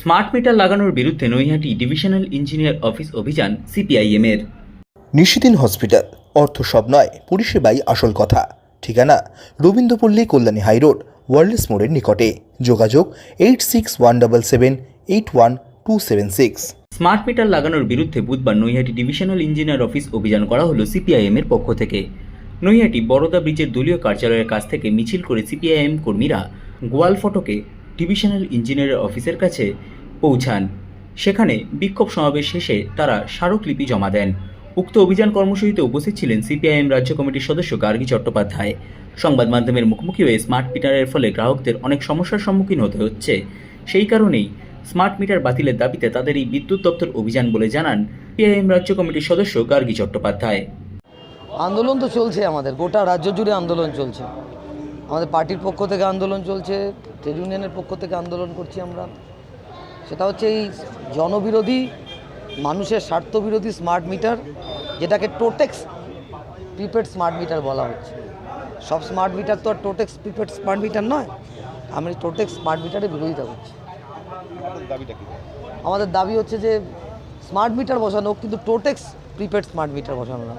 Smart meter লাগানোর বিরুদ্ধে Naihati divisional engineer office অভিযান সিপিআইএম এর নিশিদিন হসপিটাল অর্থ সব নয় পরিষেবাই আসল কথা। ঠিকানা রবীন্দ্রপল্লী কল্যাণী হাইরোড ওয়ার্ল্ডস মোড়ের নিকটে। যোগাযোগ eight six one double seven eight one two seven six. Smart meter লাগানোর বিরুদ্ধে বুধবার নৈহাটি ডিভিশনাল ইঞ্জিনিয়ার অফিস অভিযান করা হলো সিপিআইএম এর পক্ষ থেকে। নৈহাটি বরোদা ব্রিজের দলীয় কার্যালয়ের কাছ থেকে মিছিল করে সিপিআইএম কর্মীরা গোয়াল ফটকে ডিভিশনাল ইঞ্জিনিয়ার অফিসের কাছে পৌঁছান। সেখানে বিক্ষোভ সমাবেশ শেষে তারা স্মারকলিপি জমা দেন। উক্ত অভিযান কর্মসূচিতে উপস্থিত ছিলেন সিপিআইএম রাজ্য কমিটির সদস্য গার্গী চট্টোপাধ্যায়। সংবাদ মাধ্যমের মুখোমুখি হয়ে স্মার্ট মিটারের ফলে গ্রাহকদের অনেক সমস্যার সম্মুখীন হতে হচ্ছে। সেই কারণেই স্মার্ট মিটার বাতিলের দাবিতে তাদের এই বিদ্যুৎ দপ্তর অভিযান বলে জানান সিপিআইএম রাজ্য কমিটির সদস্য গার্গী চট্টোপাধ্যায়। আন্দোলন তো চলছে আমাদের, গোটা রাজ্য জুড়ে আন্দোলন চলছে। আমাদের পার্টির পক্ষ থেকে আন্দোলন চলছে ট্রেড ইউনিয়নের পক্ষ থেকে আন্দোলন করছি আমরা। সেটা হচ্ছে এই জনবিরোধী মানুষের স্বার্থবিরোধী স্মার্ট মিটার যেটাকে টোটেক্স প্রিপেড স্মার্ট মিটার বলা হচ্ছে। সব স্মার্ট মিটার তো আর টোটেক্স প্রিপেড স্মার্ট মিটার নয় আমি টোটেক্স স্মার্ট মিটারের বিরোধিতা করছি। আমাদের দাবি হচ্ছে যে স্মার্ট মিটার বসানো হোক, কিন্তু টোটেক্স প্রিপেড স্মার্ট মিটার বসানো না।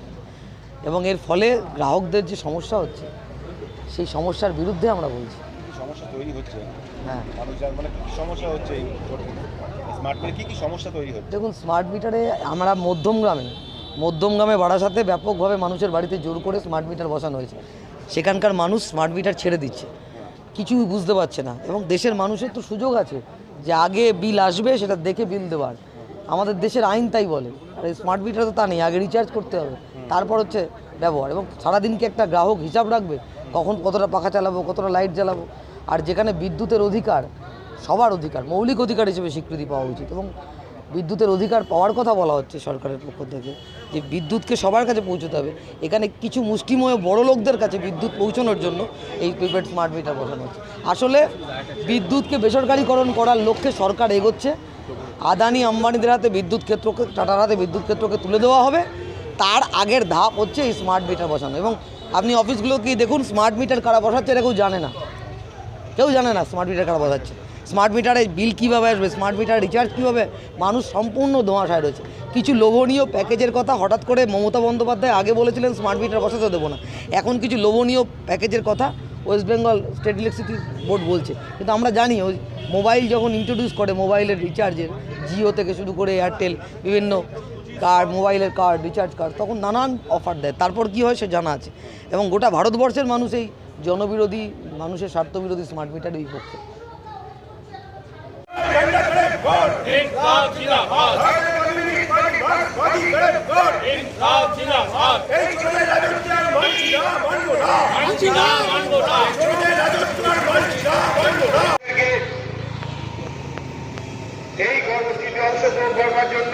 এবং এর ফলে গ্রাহকদের যে সমস্যা হচ্ছে সেই সমস্যার বিরুদ্ধে আমরা বলছি। সমস্যা তৈরি হচ্ছে? হ্যাঁ। মানে কি কি সমস্যা হচ্ছে এই স্মার্টফোনে কি কি সমস্যা তৈরি হচ্ছে? দেখুন স্মার্ট মিটারে আমরা মধ্যম গ্রামে মধ্যম গ্রামে বারাসাতে ব্যাপকভাবে মানুষের বাড়িতে জোর করে স্মার্ট মিটার বসানো হয়েছে। সেখানকার মানুষ স্মার্ট মিটার ছেড়ে দিচ্ছে। কিছুই বুঝতে পারছে না। এবং দেশের মানুষের তো সুযোগ আছে যে আগে বিল আসবে সেটা দেখে বিল দেওয়ার। আমাদের দেশের আইন তাই বলে। আর এই স্মার্ট মিটার তো তা নেই আগে রিচার্জ করতে হবে। তারপর হচ্ছে ব্যবহার। এবং সারাদিনকে একটা গ্রাহক হিসাব রাখবে? কখন কতটা পাখা চালাবো, কতটা লাইট জ্বালাবো, আর যেখানে বিদ্যুতের অধিকার, সবার অধিকার, মৌলিক অধিকার হিসেবে স্বীকৃতি পাওয়া উচিত এবং বিদ্যুতের অধিকার পাওয়ার কথা বলা হচ্ছে সরকারের পক্ষ থেকে, যে বিদ্যুৎকে সবার কাছে পৌঁছতে হবে। এখানে কিছু মুষ্টিময় বড় লোকদের কাছে বিদ্যুৎ পৌঁছানোর জন্য এই প্রিপেড স্মার্ট মিটার বসানো হচ্ছে। আসলে বিদ্যুৎকে বেসরকারিকরণ করার লক্ষ্যে সরকার এগোচ্ছে। আদানি আম্বানিদের হাতে বিদ্যুৎ ক্ষেত্রকে, টাটার হাতে বিদ্যুৎ ক্ষেত্রকে তুলে দেওয়া হবে। তার আগের ধাপ হচ্ছে এই স্মার্ট মিটার বসানো এবং আপনি অফিসগুলো কি দেখুন স্মার্ট মিটার কারা বসাচ্ছে এটা কেউ জানে না। কেউ জানে না স্মার্ট মিটার কারা বসাচ্ছে। স্মার্ট মিটারে বিল কীভাবে আসবে? স্মার্ট মিটার রিচার্জ কীভাবে? মানুষ সম্পূর্ণ ধোঁয়াশায় রয়েছে। কিছু লোভনীয় প্যাকেজের কথা হঠাৎ করে মমতা বন্দ্যোপাধ্যায় আগে বলেছিলেন স্মার্ট মিটার বসাতে দেবো না। এখন কিছু লোভনীয় প্যাকেজের কথা West Bengal state electricity board বলছে। কিন্তু আমরা জানি, ওই মোবাইল যখন ইন্ট্রোডিউস করে মোবাইলের রিচার্জের জিও থেকে শুরু করে এয়ারটেল বিভিন্ন কার্ড মোবাইলের কার্ড রিচার্জ কার্ড তখন নানান অফার দেয়। তারপর কি হয় সে জানা আছে। এবং গোটা ভারতবর্ষের মানুষ এই জনবিরোধী মানুষের স্বার্থবিরোধী স্মার্ট মিটার এই পক্ষে এই কর্মসূচিতে অংশগ্রহণ করবার জন্য